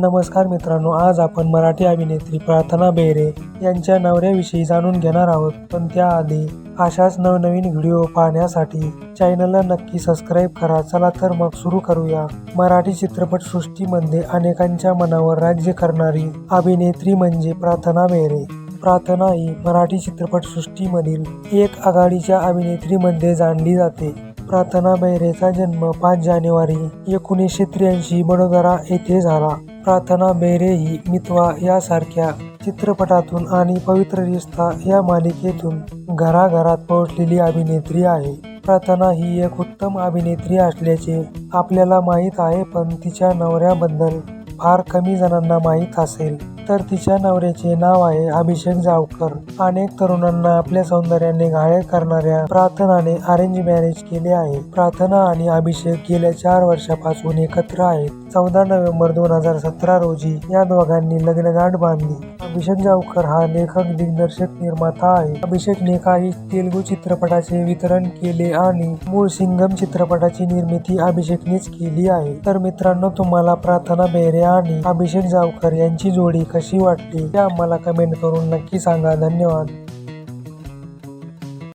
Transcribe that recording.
नमस्कार मित्रांनो आज आपण मराठी अभिनेत्री प्रार्थना बेहरे यांच्या नवऱ्याविषयी जाणून घेणार आहोत. पण त्याआधी अशाच नवनवीन व्हिडिओ पाहण्यासाठी चॅनलला नक्की सबस्क्राईब करा. चला तर मग सुरू करूया. मराठी चित्रपट सृष्टीमध्ये अनेकांच्या मनावर राज्य करणारी अभिनेत्री म्हणजे प्रार्थना बेहरे. प्रार्थना ही मराठी चित्रपट सृष्टीमधील एक आघाडीच्या अभिनेत्रीमध्ये जाणली जाते. प्रार्थना बेहरेचा जन्म पाच जानेवारी एकोणीसशे त्र्याऐंशी बडोदरा येथे झाला. प्रार्थना बेहरे ही मितवा यासारख्या चित्रपटातून आणि पवित्र रिश्ता या मालिकेतून घराघरात पोहोचलेली अभिनेत्री आहे. प्रार्थना ही एक उत्तम अभिनेत्री असल्याचे आपल्याला माहीत आहे पण तिच्या नवऱ्याबद्दल फार कमी जणांना माहीत असेल. तर तिच्या नवऱ्याचे नाव आहे अभिषेक जावकर. अनेक तरुणांना आपल्या सौंदर्याने घायल करणाऱ्या प्रार्थनाने अरेंज मॅरेज केले आहे. प्रार्थना आणि अभिषेक गेल्या चार वर्षापासून एकत्र आहेत. चौदा नोव्हेंबर दोन हजार सतरा रोजी या दोघांनी लग्नगाठ बांधली. अभिषेक जावकर हा लेखक दिग्दर्शक निर्माता आहे. अभिषेकने काही तेलुगू चित्रपटाचे वितरण केले आणि मूळ सिंगम चित्रपटाची निर्मिती अभिषेकनेच केली आहे. तर मित्रांनो तुम्हाला प्रार्थना बेहरे आणि अभिषेक जावकर यांची जोडी कशी वाटली ते आम्हाला कमेंट करून नक्की सांगा. धन्यवाद.